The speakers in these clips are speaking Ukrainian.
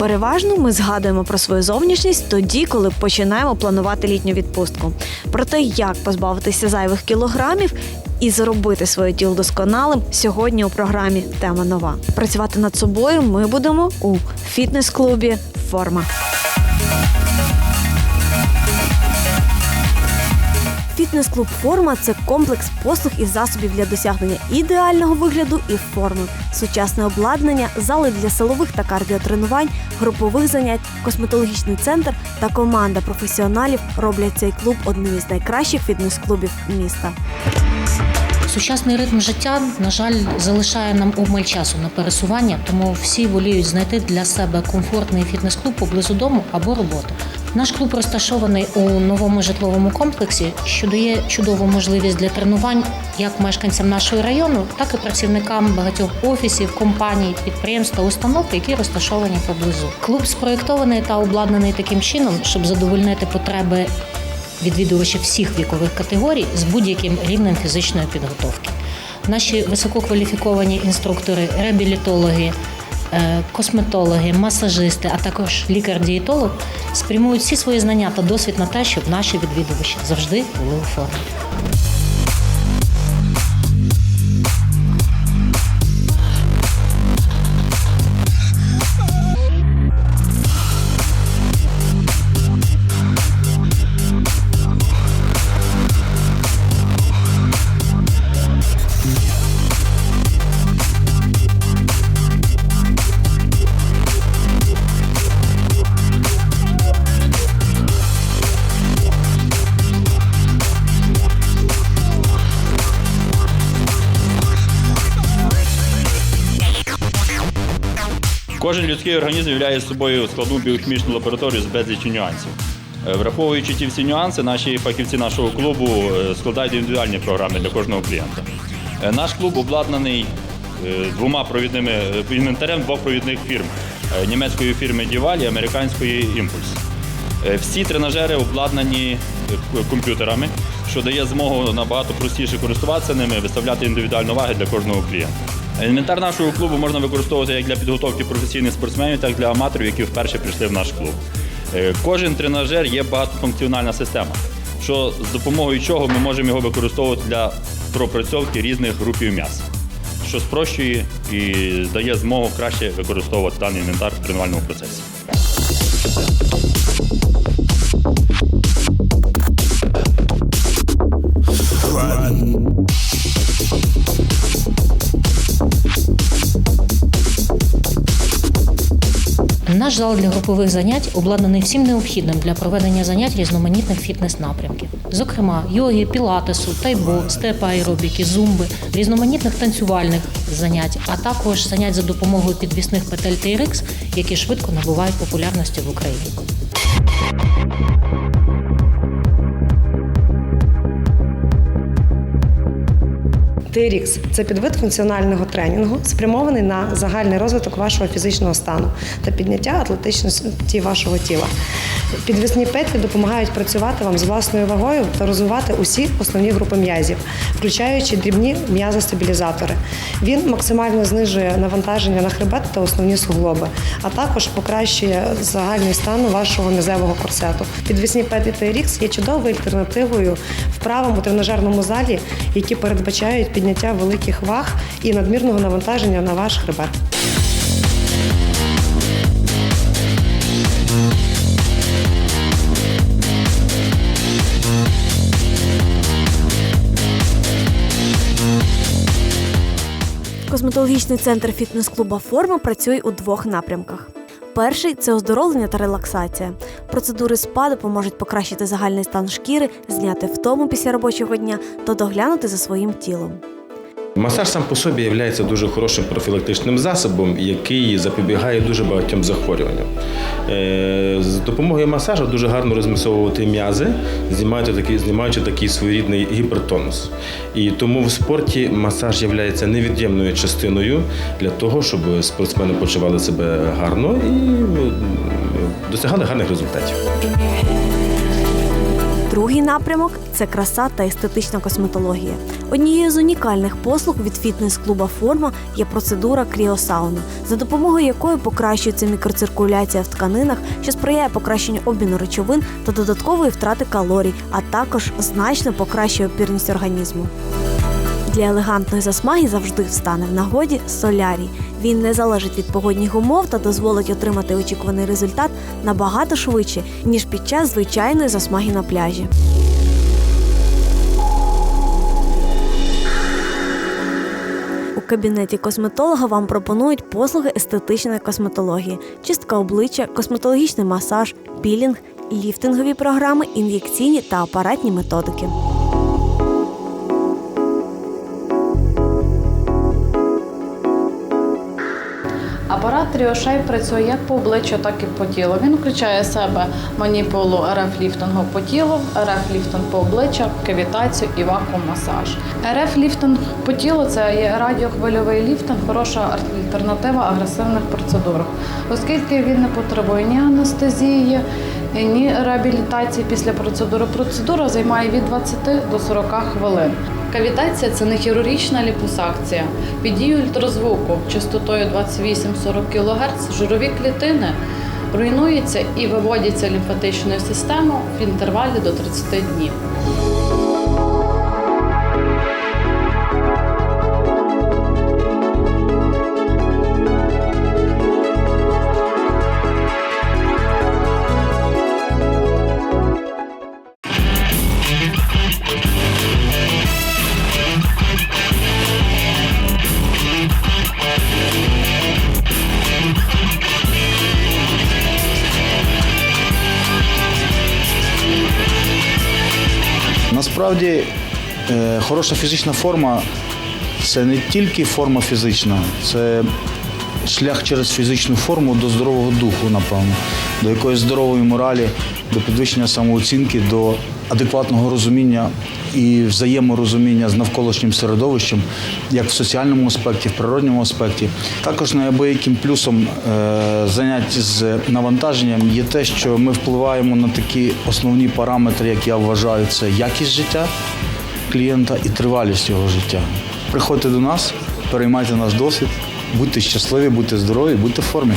Переважно ми згадуємо про свою зовнішність тоді, коли починаємо планувати літню відпустку. Про те, як позбавитися зайвих кілограмів і зробити своє тіло досконалим, сьогодні у програмі тема нова. Працювати над собою ми будемо у фітнес-клубі Форма. Фітнес-клуб Форма це комплекс послуг і засобів для досягнення ідеального вигляду і форми, сучасне обладнання, зали для силових та кардіотренувань, групових занять, косметологічний центр та команда професіоналів роблять цей клуб одним із найкращих фітнес-клубів міста. Сучасний ритм життя, на жаль, залишає нам обмаль часу на пересування, тому всі воліють знайти для себе комфортний фітнес-клуб поблизу дому або роботи. Наш клуб розташований у новому житловому комплексі, що дає чудову можливість для тренувань як мешканцям нашого району, так і працівникам багатьох офісів, компаній, підприємств та установ, які розташовані поблизу. Клуб спроєктований та обладнаний таким чином, щоб задовольнити потреби відвідувачів всіх вікових категорій з будь-яким рівнем фізичної підготовки. Наші висококваліфіковані інструктори, реабілітологи, е, косметологи, масажисти, а також лікар-дієтолог спрямують всі свої знання та досвід на те, щоб наші відвідувачі завжди були у формі. Кожен людський організм являє собою складну біохімічну лабораторію з безлічі нюансів. Е, Враховуючи ті всі нюанси, наші фахівці нашого клубу е, складають індивідуальні програми для кожного клієнта. Е, Наш клуб обладнаний двома провідними інвентарем двох провідних фірм німецької фірми Діваль і американської Імпульс. Всі тренажери обладнані комп'ютерами, що дає змогу набагато простіше користуватися ними, виставляти індивідуальну ваги для кожного клієнта. Інвентар нашого клубу можна використовувати як для підготовки професійних спортсменів, так і для аматорів, які вперше прийшли в наш клуб. Е, Кожен тренажер є багатофункціональна система, що з допомогою чого ми можемо його використовувати для пропрацьовки різних групів м'яса, що спрощує і дає змогу краще використовувати даний інвентар в тренувальному процесі. Наш зал для групових занять обладнаний всім необхідним для проведення занять різноманітних фітнес-напрямків, зокрема йоги, пілатесу, тайбо, степа аеробіки, зумби, різноманітних танцювальних занять, а також занять за допомогою підвісних петель TRX, які швидко набувають популярності в Україні. TRX – це підвид функціонального тренінгу, спрямований на загальний розвиток вашого фізичного стану та підняття атлетичності вашого тіла. Підвісні петлі допомагають працювати вам з власною вагою та розвивати усі основні групи м'язів, включаючи дрібні м'язостабілізатори. Він максимально знижує навантаження на хребет та основні суглоби, а також покращує загальний стан вашого низевого корсету. Підвісні петлі TRX є чудовою альтернативою вправам у тренажерному залі, які передбачають підняття великих ваг і надмірного навантаження на ваш хребет. Косметологічний центр фітнес-клуба Форма працює у двох напрямках. Перший це оздоровлення та релаксація. Процедури СПА допоможуть покращити загальний стан шкіри, зняти втому після робочого дня та доглянути за своїм тілом. Масаж сам по собі є дуже хорошим профілактичним засобом, який запобігає дуже багатьом захворюванням. Е, З допомогою масажу дуже гарно розмісовувати м'язи, знімаючи такий, знімаючи такий своєрідний гіпертонус. І тому в спорті масаж є невід'ємною частиною для того, щоб спортсмени почували себе гарно і е, досягали гарних результатів. Другий напрямок це краса та естетична косметологія. Однією з унікальних послуг від фітнес-клуба Форма є процедура кріосауна, за допомогою якої покращується мікроциркуляція в тканинах, що сприяє покращенню обміну речовин та додаткової втрати калорій, а також значно покращує опірність організму. Для елегантної засмаги завжди встане в нагоді солярій. Він не залежить від погодних умов та дозволить отримати очікуваний результат набагато швидше, ніж під час звичайної засмаги на пляжі. Кабінеті косметолога вам пропонують послуги естетичної косметології, чистка обличчя, косметологічний масаж, пілінг, ліфтингові програми, ін'єкційні та апаратні методики. Апарат Тріошей працює як по обличчю, так і по тілу. Він включає в себе маніпулу РФ-ліфтингу по тілу, РФ-ліфтинг по обличчю, кавітацію і вакуум-масаж. РФ-ліфтинг по тілу це є радіохвильовий ліфтинг, хороша альтернатива агресивних процедурах, оскільки він не потребує ні анестезії, ні реабілітації після процедури. Процедура займає від 20 до 40 хвилин. Кавітація це не хірургічна ліпосакція. Під дією ультразвуку частотою 28-40 кГц жирові клітини руйнуються і виводяться лімфатичною системою в інтервалі до 30 днів. Насправді е, хороша фізична форма це не тільки форма фізична, це шлях через фізичну форму до здорового духу, напевно, до якоїсь здорової моралі, до підвищення самооцінки, до адекватного розуміння і взаєморозуміння з навколишнім середовищем, як в соціальному аспекті, в природньому аспекті. Також неабияким плюсом е, занять з навантаженням є те, що ми впливаємо на такі основні параметри, як я вважаю, це якість життя клієнта і тривалість його життя. Приходьте до нас, переймайте наш досвід, будьте щасливі, будьте здорові, будьте в формі.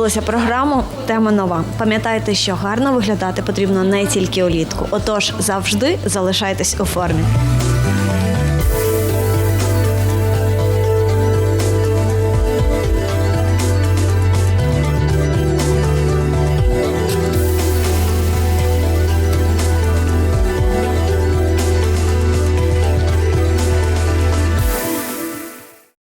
Дивилися програму Тема нова. Пам'ятайте, що гарно виглядати потрібно не тільки улітку. Отож, завжди залишайтесь у формі.